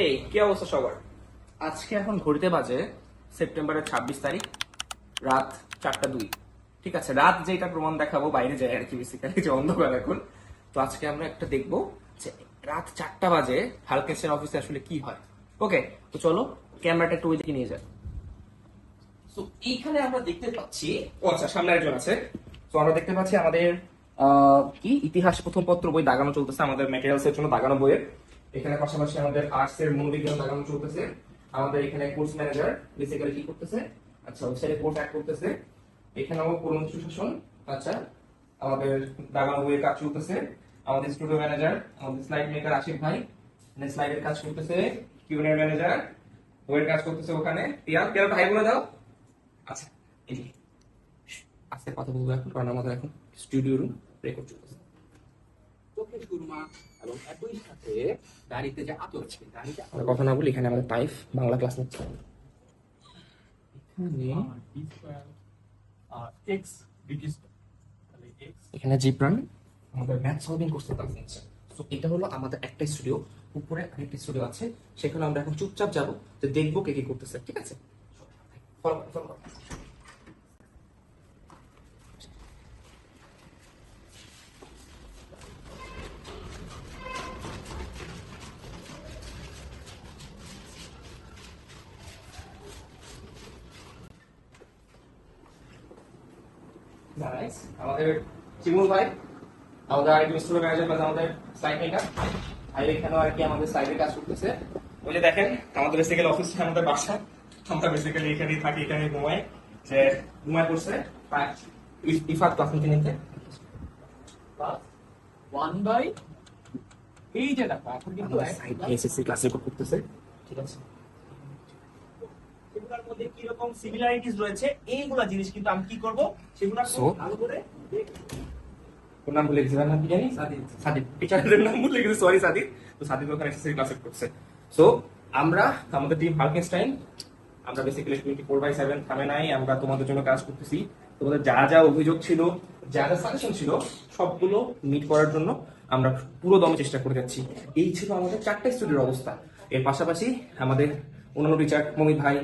এই কি অবস্থা সবার? আজকে এখন ঘড়িতে বাজে সেপ্টেম্বরের ছাব্বিশ তারিখ রাত চারটা দুই। ঠিক আছে রাত যেটা প্রমাণ দেখাবো বাইরে যায় আর কি বেসিক্যালি যে অন্ধকার এখন। তো আজকে আমরা একটা দেখব যে রাত চারটা বাজে হালকেসের অফিসে আসলে কি হয়। ওকে তো চলো ক্যামেরাটা একটু ওইদিকে নিয়ে যাই। তো এইখানে আমরা দেখতে পাচ্ছি ও আচ্ছা সামনে একজন আছে। তো আমরা দেখতে পাচ্ছি আমাদের আহ, কি? ইতিহাস প্রথম পত্র বই দাগানো চলতেছে আমাদের ম্যাটেরিয়ালস এর জন্য দাগানো বইয়ের। এখানে পাশাপাশি আমাদের আর্টস এর মনোবিজ্ঞান দাগানো চলতেছে। আমাদের এখানে কোর্স ম্যানেজার বেসিক্যালি কি করতেছে? আচ্ছা ওই সাইডে কোর্স অ্যাড করতেছে। এখানেও পুরনো সুশাসন আচ্ছা আমাদের দাগানো বইয়ের কাজ চলতেছে। আমাদের স্টুডিও ম্যানেজার আমাদের স্লাইড মেকার আশিফ ভাই স্লাইডের কাজ করতেছে কিউনের ম্যানেজার বইয়ের কাজ করতেছে ওখানে। টিয়া টিয়া ভাই বলে দাও। আচ্ছা আজকে কথা বলব এখন, কারণ আমাদের এখন স্টুডিও রুম রেকর্ড চলতেছে। সুরমা এবং একই সাথে গাড়িতে যে আতর আছে গাড়িতে আমরা কথা না বলি এখানে আমাদের পাইপ বাংলা ক্লাস নিচ্ছে। এক্স ব্রিটিশ তাহলে এক্স এখানে জিব্রান আমাদের ম্যাথ সলভিং করতে ক্লাস নিচ্ছে। তো এটা হলো আমাদের একটা স্টুডিও উপরে আরেকটা স্টুডিও আছে। সেখানে আমরা এখন চুপচাপ যাব যে দেখব কে কি করতেছে ঠিক আছে? ফলো ফলো আমাদের চিমুল ভাই আমাদের আরেকজন ম্যানেজার প্লাস আমাদের স্লাইড মেকার ভাই এখানেও আর কি আমাদের স্লাইডের কাজ করতেছে। ওই যে দেখেন আমাদের বেসিক্যালি অফিস আমাদের বাসা। আমরা বেসিক্যালি এখানেই থাকি এখানে ঘুমাই। যে ঘুমায় পড়ছে ইফাত ক্লাস নিতে নিতে ওয়ান বাই এই যে দেখো এখন কিন্তু সাইড এসএসসি ক্লাস করতেছে। ঠিক আছে? সেগুলোর মধ্যে কি রকম সিমিলারিটিস রয়েছে এইগুলা জিনিস কিন্তু আমি কি করব সেগুলো? ভালো করে ওর নাম ভুলে গেছি তার নাম কি জানি সাদিদ সাদিদ টিচারের নাম ভুলে গেছি সরি সাদিদ তো সাদিদ ওখানে এসএসসি ক্লাস করছে। সো আমরা আমাদের টিম হালকেনস্টাইন আমরা basically twenty four by seven থামে নাই আমরা তোমাদের জন্য কাজ করতেছি। তোমাদের যা যা অভিযোগ ছিল যা যা সাজেশন ছিল সবগুলো মিট করার জন্য আমরা পুরো দমে চেষ্টা করে যাচ্ছি। এই ছিল আমাদের চারটা স্টুডিওর অবস্থা। এর পাশাপাশি আমাদের অন্যান্য টিচার মমিত ভাই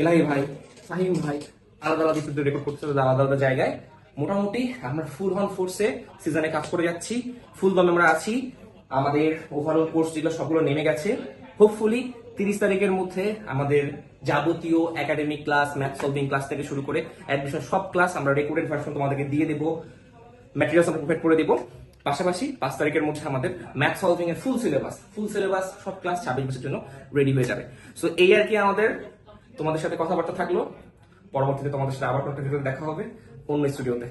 এলাহি ভাই ফাহিম ভাই, আলাদা আলাদা স্টুডিও রেকর্ড করতে আলাদা আলাদা জায়গায়। মোটামুটি আমরা ফুল হন ফোর্সে সিজনে কাজ করে যাচ্ছি। ফুল দমে আমরা আছি। আমাদের ওভারঅল কোর্স যেগুলো সবগুলো নেমে গেছে। হোপফুলি তিরিশ তারিখের মধ্যে আমাদের যাবতীয় academic class math solving class থেকে শুরু করে অ্যাডমিশন সব ক্লাস আমরা রেকর্ডেড ভার্সন তোমাদেরকে দিয়ে দেবো। ম্যাটেরিয়ালস আমরা প্রোভাইড করে দেবো। পাশাপাশি পাঁচ তারিখের মধ্যে আমাদের ম্যাথ সলভিং এর ফুল সিলেবাস ফুল সিলেবাস সব ক্লাস ছাব্বিশ বছরের জন্য রেডি হয়ে যাবে। সো এই আর কি আমাদের তোমাদের সাথে কথাবার্তা থাকল। পরবর্তীতে তোমাদের সাথে আবার ভিডিওতে দেখা হবে। অন্য স্টুডিওতে।